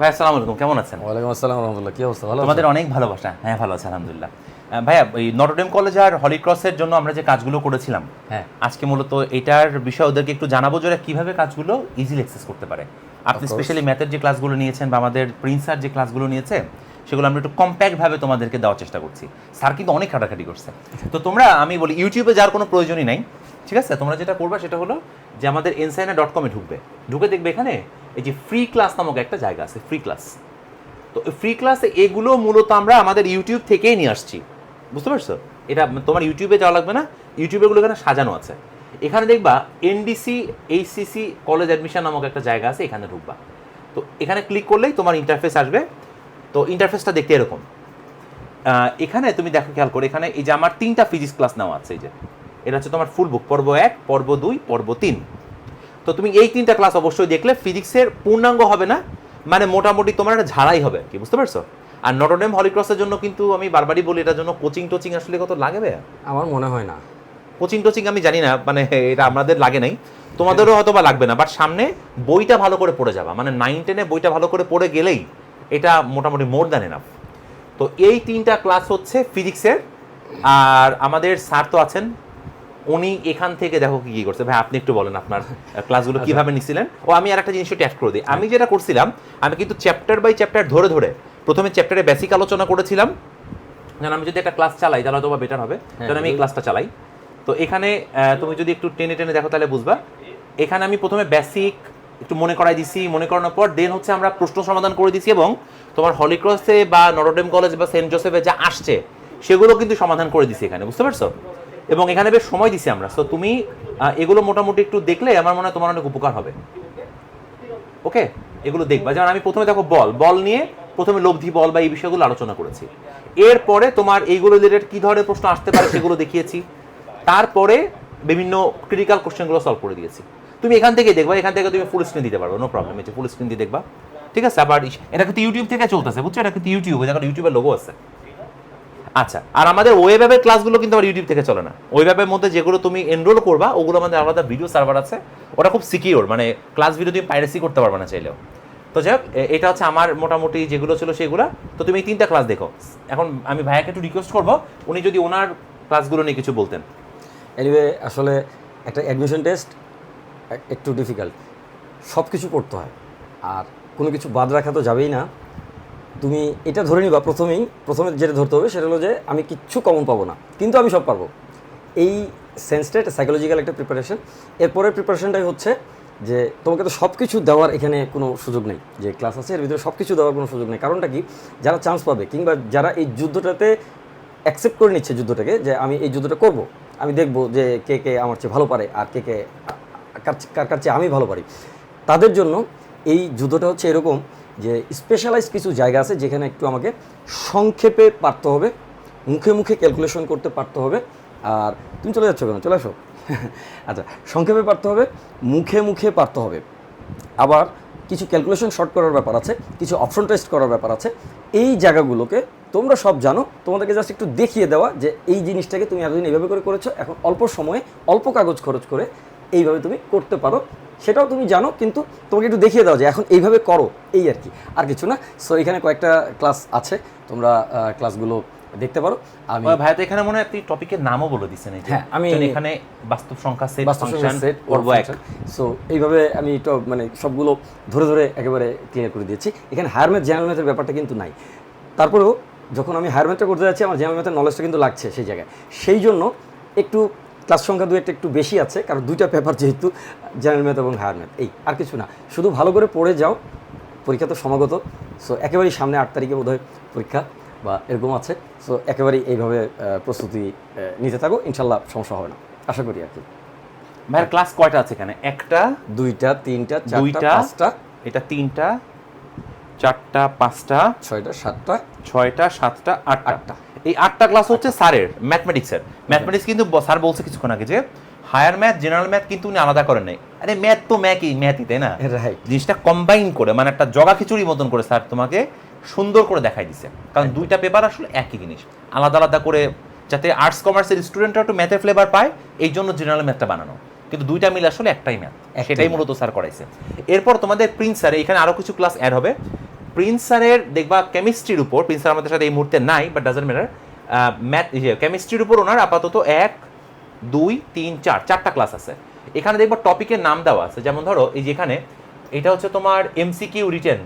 ভাই আসসালামু আলাইকুম। কেমন আছেন? ওয়ালাইকুম আসসালাম রহমতুল্লাহ। কি অবস্থা? ভালো তোমাদের অনেক ভালোবাসা। হ্যাঁ ভালো আছে আলহামদুলিল্লাহ। ভাইয়া এই নটরডেম কলেজ আর হলি ক্রসের জন্য আমরা যে কাজগুলো করেছিলাম হ্যাঁ। আজকে মূলত এটার বিষয়ে ওদেরকে একটু জানাব যে ওরা কীভাবে কাজগুলো ইজিলি অ্যাক্সেস করতে পারে। আপনি স্পেশালি ম্যাথের যে ক্লাসগুলো নিয়েছেন বা আমাদের প্রিন্সার যে ক্লাসগুলো নিয়েছে সেগুলো আমরা একটু কম্প্যাক্ট ভাবে তোমাদেরকে দেওয়ার চেষ্টা করছি। স্যার কিন্তু অনেক খাটাখাটি করছে। তো তোমরা আমি বলি ইউটিউবে যাওয়ার কোনো প্রয়োজনই নাই। ঠিক আছে? তোমরা যেটা করবে সেটা হলো যে আমাদের এনসাইনা ডট কমে ঢুকবে। ঢুকে দেখবে এখানে এই যে ফ্রি ক্লাস নামক একটা জায়গা আছে ফ্রি ক্লাস তো ফ্রি ক্লাসে এগুলো মূলত আমরা আমাদের ইউটিউব থেকেই নিয়ে আসছি। বুঝতে পারছ? এটা তোমার ইউটিউবে যাওয়া লাগবে না ইউটিউবেগুলো এখানে সাজানো আছে। এখানে দেখবা এনডিসি এইচসিসি কলেজ অ্যাডমিশন নামক একটা জায়গা আছে, এখানে ঢুকবা। তো এখানে ক্লিক করলেই তোমার ইন্টারফেস আসবে। তো ইন্টারফেসটা দেখতে এরকম। এখানে তুমি দেখো, খেয়াল করো, এখানে এই যে আমার তিনটা ফিজিক্স ক্লাস নেওয়া আছে, এই যে। এটা হচ্ছে তোমার ফুল বুক পর্ব এক পর্ব দুই পর্ব তিন। তো তুমি এই তিনটা ক্লাস অবশ্যই দেখলে ফিজিক্সের পূর্ণাঙ্গ হবে না মানে মোটামুটি তোমার একটা ঝাড়াই হবে কি বুঝতে পারছ? আর নটরডেম হলিক্রসের জন্য কিন্তু আমি বারবারই বলি এটার জন্য কোচিং টোচিং আসলে কত লাগবে আমার মনে হয় না। কোচিং টোচিং আমি জানি না মানে এটা আমাদের লাগে নাই। তোমাদেরও হয়তো বা লাগবে না বাট সামনে বইটা ভালো করে পড়ে যাবা। মানে নাইন টেনে বইটা ভালো করে পড়ে গেলেই এটা মোটামুটি মোর দ্যান এনাফ তো এই তিনটা ক্লাস হচ্ছে ফিজিক্সের আর আমাদের স্যার তো আছেন উনি এখান থেকে দেখো কি করছে। ভাই আপনি একটু বলেন আপনার ক্লাসগুলো কীভাবে নিছিলেন? ও আমি আর একটা জিনিস ট্যাগ করে দিই। আমি যেটা করছিলাম আমি কিন্তু চ্যাপ্টার বাই চ্যাপ্টার ধরে ধরে প্রথমে চ্যাপ্টারে বেসিক আলোচনা করেছিলাম। যেন আমি যদি একটা ক্লাস চালাই তাহলে হয়তো বেটার হবে। যেন আমি এই ক্লাসটা চালাই। তো এখানে তুমি যদি একটু টেনে টেনে দেখো তাহলে বুঝবা। এখানে আমি প্রথমে বেসিক একটু মনে করাই দিছি। মনে করানোর পর দেন হচ্ছে আমরা প্রশ্ন সমাধান করে দিছি এবং তোমার হলিক্রসে বা নরডেম কলেজ বা সেন্ট জোসেফে যা আসছে সেগুলো কিন্তু সমাধান করে দিছি এখানে। বুঝতে পারছ? এবং এখানে বেশ সময় দিছি আমরা। তো তুমি এগুলো মোটামুটি একটু দেখলে আমার মনে হয় তোমার অনেক উপকার হবে। ওকে এগুলো দেখবা। যেমন আমি প্রথমে দেখো বল। বল নিয়ে প্রথমে লব্ধি বল বা এই বিষয়গুলো আলোচনা করেছি। এরপরে তোমার এইগুলো রিলেটেড কি ধরনের প্রশ্ন আসতে পারে সেগুলো দেখিয়েছি। তারপরে বিভিন্ন ক্রিটিক্যাল কোশ্চেনগুলো সলভ করে দিয়েছি। তুমি এখান থেকে দেখবা। এখান থেকে তুমি ফুল স্ক্রিন দিতে পারবে। নো প্রবলেম এই ফুল স্ক্রিন দিয়ে দেখবা। ঠিক আছে? আবার এটা কিন্তু ইউটিউব থেকে চলতেছে, বুঝছ? এটা কিন্তু ইউটিউব দেখো ইউটিউবের লোগো আছে। আচ্ছা আর আমাদের অ্যাপের ক্লাসগুলো কিন্তু আমার ইউটিউব থেকে চলে না। ওয়েব মধ্যে যেগুলো তুমি এনরোল করবা, ওগুলো আমাদের আলাদা ভিডিও সার্ভার আছে। ওটা খুব সিকিওর মানে ক্লাস ভিডিও তুমি পাইরেসি করতে পারবে না চাইলেও। তো যাই হোক এটা হচ্ছে আমার মোটামুটি যেগুলো ছিল সেগুলো। তো তুমি এই তিনটা ক্লাস দেখো। এখন আমি ভাইয়াকে একটু রিকোয়েস্ট করব, উনি যদি ওনার ক্লাসগুলো নিয়ে কিছু বলতেন। এনিওয়ে আসলে একটা অ্যাডমিশন টেস্ট একটু ডিফিকাল্ট সব কিছু করতে হয়। আর কোনো কিছু বাদ রাখা তো যাবেই না। তুমি এটা ধরে নিবা প্রথমেই, প্রথমে যেটা ধরতে হবে সেটা হলো যে আমি কিচ্ছু কমন পাবো না, কিন্তু আমি সব পারব। এই সেন্সটা একটা সাইকোলজিক্যাল একটা প্রিপারেশন এরপরের প্রিপারেশনটাই হচ্ছে যে তোমাকে তো সব কিছু দেওয়ার এখানে কোনো সুযোগ নেই, যে ক্লাস আছে, এর ভিতরে সব কিছু দেওয়ার কোনো সুযোগ নেই। কারণটা কি? যারা চান্স পাবে, কিংবা যারা এই যুদ্ধটাতে অ্যাকসেপ্ট করে নিচ্ছে যুদ্ধটাকে, যে আমি এই যুদ্ধটা করব, আমি দেখব যে কে কে আমার চেয়ে ভালো পারে, আর কে কে কার কার চেয়ে আমি ভালো পারি। তাদের জন্য এই যুদ্ধটা হচ্ছে এরকম যে স্পেশালাইজ কিছু জায়গা আছে যেখানে একটু আমাকে সংক্ষেপে পারতে হবে, মুখে মুখে ক্যালকুলেশন করতে পারতে হবে। আর তুমি চলে যাচ্ছ কেন? চলে আসো। আচ্ছা সংক্ষেপে পারতে হবে, মুখে মুখে পারতে হবে। আবার কিছু ক্যালকুলেশন শর্ট করার ব্যাপার আছে, কিছু অপশন টেস্ট করার ব্যাপার আছে। এই জায়গাগুলোকে তোমরা সব জানো, তোমাদেরকে জাস্ট একটু দেখিয়ে দেওয়া যে এই জিনিসটাকে তুমি এতদিন এইভাবে করে করেছ, এখন অল্প সময়ে অল্প কাগজ খরচ করে এইভাবে তুমি করতে পারো। সেটাও তুমি জানো কিন্তু তোমাকে একটু দেখিয়ে দাও যে এখন এইভাবে করো এই আর কি। আর কিছু না সো এখানে কয়েকটা ক্লাস আছে তোমরা ক্লাসগুলো দেখতে পারো। আমি ভাইয়া তো এখানে মনে হয় আপনি টপিকের নামও বলে দিচ্ছেন হ্যাঁ, আমি- এখানে বাস্তব সংখ্যা সেট বাস্তব ফাংশন সেট সো এইভাবে আমি তো মানে সবগুলো ধরে ধরে একেবারে ক্লিয়ার করে দিয়েছি। এখানে হায়ার ম্যাথ জেনারেল ম্যাথের ব্যাপারটা কিন্তু নাই। তারপরেও যখন আমি হায়ার ম্যাথটা করতে যাচ্ছি আমার জেনারেল ম্যাথের নলেজটা কিন্তু লাগছে সেই জায়গায়। সেই জন্য একটু ক্লাস সংখ্যা দু একটা একটু বেশি আছে কারণ দুইটা পেপার যেহেতু জেনারেল ম্যাথ এবং হায়ার ম্যাথ এই আর কিছু না। শুধু ভালো করে পড়ে যাও পরীক্ষা তো সমাগত সো একেবারেই সামনে আট তারিখে বোধহয় পরীক্ষা বা এরকম আছে সো একেবারেই এইভাবে প্রস্তুতি নিতে থাকো ইনশাল্লাহ সমস্যা হবে না আশা করি আর কি। ভাইয়ার ক্লাস কয়টা আছে এখানে? একটা দুইটা তিনটা চারটা দুইটা পাঁচটা। এটা তিনটা চারটা পাঁচটা ছয়টা সাতটা। ছয়টা সাতটা আটটা। আটটা। এই আটটা ক্লাস হচ্ছে স্যারের ম্যাথমেটিক্সের ম্যাথমেটিক্স কিন্তু স্যার বলছে কিছুক্ষণ আগে যে হায়ার ম্যাথ জেনারেল ম্যাথ কিন্তু উনি আলাদা করেন নাই। আরে ম্যাথ তো ম্যাথই ম্যাথই তাই না? জিনিসটা কম্বাইন করে মানে একটা জগা খিচুড়ি মতন করে স্যার তোমাকে সুন্দর করে দেখাই দিছে। কারণ দুইটা পেপার আসলে একই জিনিস। আলাদা আলাদা করে যাতে আর্টস কমার্সের স্টুডেন্টরা একটু ম্যাথের ফ্লেভার পায় এই জন্য জেনারেল ম্যাথটা বানানো। কিন্তু দুইটা মিলে আসলে একটাই ম্যাথ একটাই সেটাই মূলত স্যার করাইছে। এরপর তোমাদের প্রিন্স স্যার এখানে আরও কিছু ক্লাস অ্যাড হবে। প্রিন্স স্যারের দেখবা কেমিস্ট্রির উপর প্রিন্স স্যার আমাদের সাথে এই মুহূর্তে নাই বাট ডাজেন্ট ম্যাটার ম্যাথ কেমিস্ট্রির উপর ওনার আপাতত এক, দুই, তিন, চার, চারটা ক্লাস আছে। এখানে দেখবা টপিকের নাম দেওয়া আছে। যেমন ধরো, এই যে এখানে এটা হচ্ছে তোমার এমসিকিউ রিটেন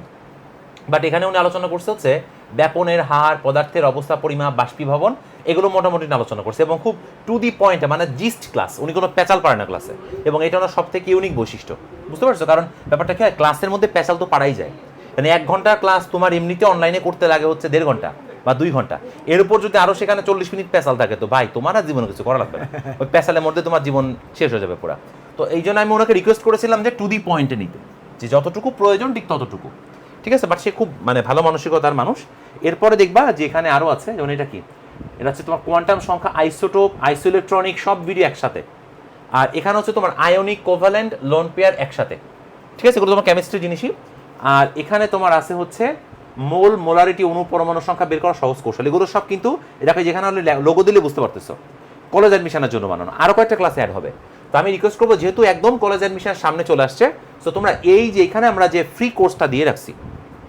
বাট এখানে উনি আলোচনা করছে হচ্ছে ব্যাপনের হার, পদার্থের অবস্থা, পরিমাপ, বাষ্পীভবন, এগুলো মোটামুটি আলোচনা করছে এবং খুব টু দি পয়েন্ট মানে জিস্ট ক্লাস উনি কোনো প্যাচাল পারে না ক্লাসে এবং এটা ওনার সব থেকে ইউনিক বৈশিষ্ট্য। বুঝতে পারছ? কারণ ব্যাপারটা কি হয় ক্লাসের মধ্যে প্যাচাল তো পারাই যায়। মানে এক ঘণ্টার ক্লাস তোমার এমনিতে অনলাইনে করতে লাগে হচ্ছে দেড় ঘণ্টা বা দুই ঘণ্টা। এর উপর যদি আরও সেখানে চল্লিশ মিনিট প্যাচাল থাকে, তো ভাই, তোমার আর জীবনে কিছু করা লাগবে না। ওই প্যাচালের মধ্যে তোমার জীবন শেষ হয়ে যাবে পুরা। তো এই জন্য আমি ওনাকে রিকোয়েস্ট করেছিলাম যে টু দি পয়েন্টে নিতে। যে যতটুকু প্রয়োজন, ঠিক ততটুকু। ঠিক আছে? বাট সে খুব মানে ভালো মানসিকতার মানুষ। এরপরে দেখবা যে এখানে আরও আছে, যেমন এটা কি? এটা হচ্ছে তোমার কোয়ান্টাম সংখ্যা আইসোটোপ আইসোইলেকট্রনিক সব ভিডিও একসাথে। আর এখানে হচ্ছে তোমার আয়নিক কোভ্যালেন্ট লোন পেয়ার একসাথে। ঠিক আছে? এগুলো তোমার কেমিস্ট্রি জিনিসই। আর এখানে তোমার আছে হচ্ছে মোল মোলারিটি অনু পরমাণু সংখ্যা বের করা সহজ কৌশল। এগুলো সব কিন্তু এটাকে যেখানে হলে লোগো দিলে বুঝতে পারতেছো। কলেজ অ্যাডমিশনের জন্য বানানো। আরও কয়েকটা ক্লাস অ্যাড হবে। তো আমি রিকোয়েস্ট করব, যেহেতু একদম কলেজ অ্যাডমিশনের সামনে চলে আসছে তো তোমরা এই যে এখানে আমরা যে ফ্রি কোর্সটা দিয়ে রাখছি,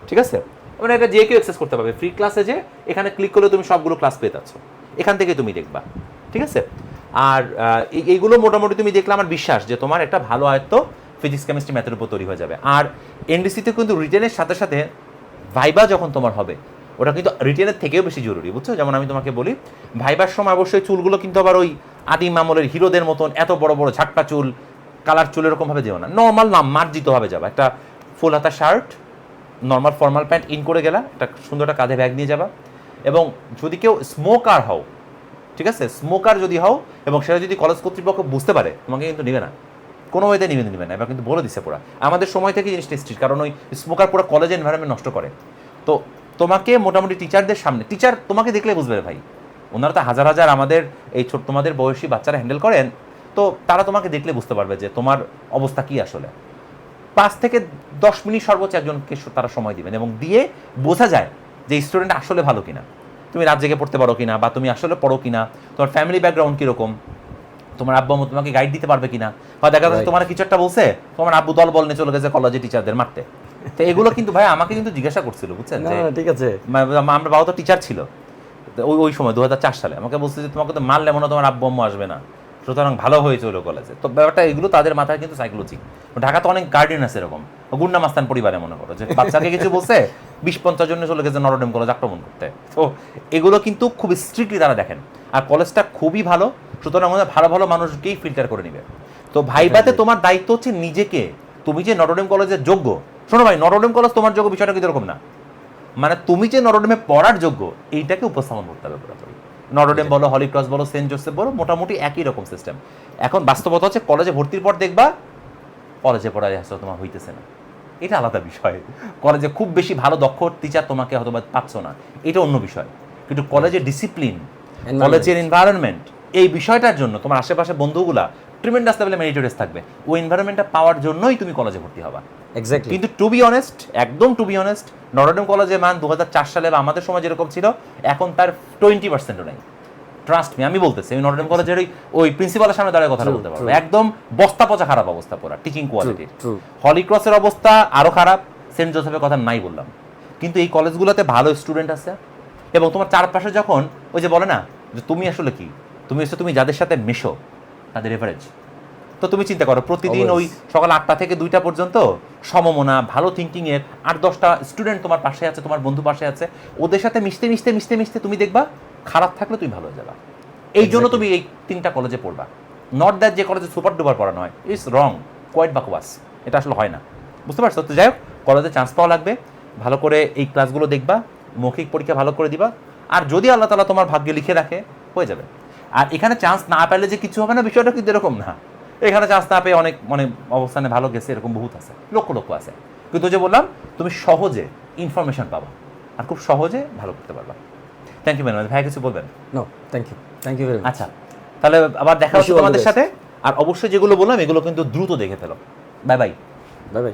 ঠিক আছে? মানে এটা যে কেউ অ্যাক্সেস করতে পারবে। ফ্রি ক্লাসে যে এখানে ক্লিক করলে তুমি সবগুলো ক্লাস পেয়ে যাচ্ছ। এখান থেকে তুমি দেখবা, ঠিক আছে? আর এই- এইগুলো মোটামুটি তুমি দেখলে আমার বিশ্বাস যে তোমার একটা ভালো আয়ত্ত ফিজিক্স কেমিস্ট্রি ম্যাথের উপর তৈরি হয়ে যাবে। আর এনডিসিতে কিন্তু রিটেনের সাথে সাথে ভাইবা যখন তোমার হবে, ওটা কিন্তু রিটেনের থেকেও বেশি জরুরি, বুঝছ? যেমন আমি তোমাকে বলি ভাইবার সময় অবশ্যই চুলগুলো কিন্তু আবার ওই আদিম আমলের হিরোদের মতন এত বড় বড় ঝাটকা চুল কালার চুল এরকমভাবে যেও না। নর্মাল না মার্জিত ভাবে যাবা। একটা ফুল হাতা shirt normal formal pant in করে গেলা, একটা সুন্দর একটা কাঁধে ব্যাগ নিয়ে যাবা। এবং যদি কেউ স্মোকার হও, ঠিক আছে? স্মোকার যদি হও, এবং সেটা যদি কলেজ কর্তৃপক্ষ বুঝতে পারে, তোমাকে কিন্তু নেবে না। কোনো ওয়েতে নিবে নিবে না, এবার কিন্তু বলে দিচ্ছে পুরা। আমাদের সময় থেকে জিনিসটা স্ট্রিট কারণ ওই স্মোকার পুরো কলেজ এনভায়রনমেন্ট নষ্ট করে। তো তোমাকে মোটামুটি টিচারদের সামনে টিচার তোমাকে দেখলে বুঝবে ভাই, ওনারা তো হাজার হাজার আমাদের, এই ছোট তোমাদের বয়সী বাচ্চারা হ্যান্ডেল করেন, তো তারা তোমাকে দেখলে বুঝতে পারবে যে তোমার অবস্থা কি আসলে। পাঁচ থেকে দশ মিনিট সর্বোচ্চ একজনকে তারা সময় দিবেন এবং দিয়ে বোঝা যায় যে স্টুডেন্ট আসলে ভালো কিনা। তুমি রাত জেগে পড়তে পারো কিনা বা তুমি আসলে পড়ো কিনা, তোমার ফ্যামিলি ব্যাকগ্রাউন্ড কীরকম। তোমার আব্বু আম্মু তোমাকে গাইড দিতে পারবে কিনা? বা দেখা যাচ্ছে তোমার কিছু একটা বলছে তোমার আব্বু দল বল নিয়ে চলে গেছে কলেজে টিচারদের মারতে। তো এগুলো কিন্তু ভাই আমাকে কিন্তু জিজ্ঞাসা করছিল বুঝছেন? ঠিক আছে। আমরা বাবা তো টিচার ছিল। ওই ওই সময় দু সালে আমাকে বলছে যে তোমাকে তো মারলে মনে তোমার আব্বু আম্মু আসবে না। সুতরাং ভালো হয়ে চলো কলেজে তো ব্যাপারটা এগুলো তাদের মাথায় কিন্তু সাইকোলজি ঢাকাতে অনেক গার্ডিয়ান আছে এরকম। গুন্ডা মাস্তান পরিবারে মনে করো যে বাচ্চাকে কিছু বলছে বিশ পঞ্চাশ জন চলে গেছে নরডেম কলেজ আক্রমণ করতে। তো এগুলো কিন্তু খুব স্ট্রিক্টলি তারা দেখেন। আর কলেজটা খুবই ভালো। সুতরাং ওরা ভালো ভালো মানুষকেই ফিল্টার করে নিবে। তো ভাইবাতে তোমার দায়িত্ব হচ্ছে নিজেকে। তুমি যে নরডেম কলেজের যোগ্য শোনো ভাই নরডেম কলেজ তোমার যোগ্য বিষয়টা কিন্তু এরকম না। মানে তুমি যে নরডেমে পড়ার যোগ্য এইটাকে উপস্থাপন করতে হবে পুরোপুরি। নরডেম বলো হলিক্রস বলো সেন্ট জোসেফ বলো মোটামুটি একই রকম সিস্টেম এখন বাস্তবতা হচ্ছে কলেজে ভর্তির পর দেখবা কলেজে পড়ায় আসলে তোমার হইতেছে না। এটা আলাদা বিষয়। কলেজে খুব বেশি ভালো দক্ষ টিচার তোমাকে হয়তো পাচ্ছ না। এটা অন্য বিষয়। কিন্তু কলেজের ডিসিপ্লিন কলেজের এনভায়রনমেন্ট এই বিষয়টার জন্য তোমার আশেপাশে বন্ধুগুলা ট্রিমেন্ডাস লেভেলে মেরিটোরিয়াস থাকবে। ওই এনভায়রনমেন্টটা পাওয়ার জন্যই তুমি কলেজে ভর্তি হবা। এক্স্যাক্টলি কিন্তু টু বি অনেস্ট একদম to be honest Notre Dame কলেজের মান দু সালে বা আমাদের সময় যেরকম ছিল এখন তার টোয়েন্টি পার্সেন্টও নেই। ট্রাস্ট মি আমি বলতেছি আমি নরডেম কলেজের ওই ওই প্রিন্সিপালের সামনে দাঁড়িয়ে কথা বলতে পারব। একদম বস্তা পচা খারাপ অবস্থা পুরা টিচিং কোয়ালিটির. হলিক্রসের অবস্থা আরও খারাপ সেন্ট জোসেফের কথা নাই বললাম। কিন্তু এই কলেজগুলোতে ভালো স্টুডেন্ট আছে এবং তোমার চারপাশে যখন ওই যে বলে না যে তুমি আসলে কি? তুমি হচ্ছে তুমি যাদের সাথে মেশো তাদের এভারেজ তো তুমি চিন্তা করো প্রতিদিন ওই সকাল আটটা থেকে দুইটা পর্যন্ত সমমনা ভালো থিঙ্কিং এর আট দশটা স্টুডেন্ট তোমার পাশে আছে তোমার বন্ধু পাশে আছে ওদের সাথে মিশতে মিশতে মিশতে মিশতে তুমি দেখবা খারাপ থাকলে তুমি ভালো হয়ে যাবা। এই জন্য তুমি এই তিনটা কলেজে পড়বা। নট দ্যাট যে কলেজে সুপার ডুপার পড়ানো হয় ইটস রং কোয়াইট বাকওয়াস এটা আসলে হয় না। বুঝতে পারছ? তো যাই হোক কলেজে চান্স পাওয়া লাগবে। ভালো করে এই ক্লাসগুলো দেখবা মৌখিক পরীক্ষা ভালো করে দিবা। আর যদি আল্লাহ তালা তোমার ভাগ্যে লিখে রাখে হয়ে যাবে। আর এখানে চান্স না পেলে যে কিছু হবে না বিষয়টা কিন্তু এরকম না। এখানে চান্স না পেয়ে অনেক মানে অবস্থানে ভালো গেছে এরকম বহুত আছে লক্ষ লক্ষ আছে। কিন্তু যে বললাম তুমি সহজে ইনফরমেশন পাবা আর খুব সহজে ভালো করতে পারবা। থ্যাংক ইউ ম্যাডাম ভাই কিছু বলবেন? No thank you thank you very much আচ্ছা তাহলে আবার দেখা হচ্ছে তোমাদের সাথে। আর অবশ্যই যেগুলো বললাম এগুলো কিন্তু দ্রুত দেখে ফেলো। Bye bye bye bye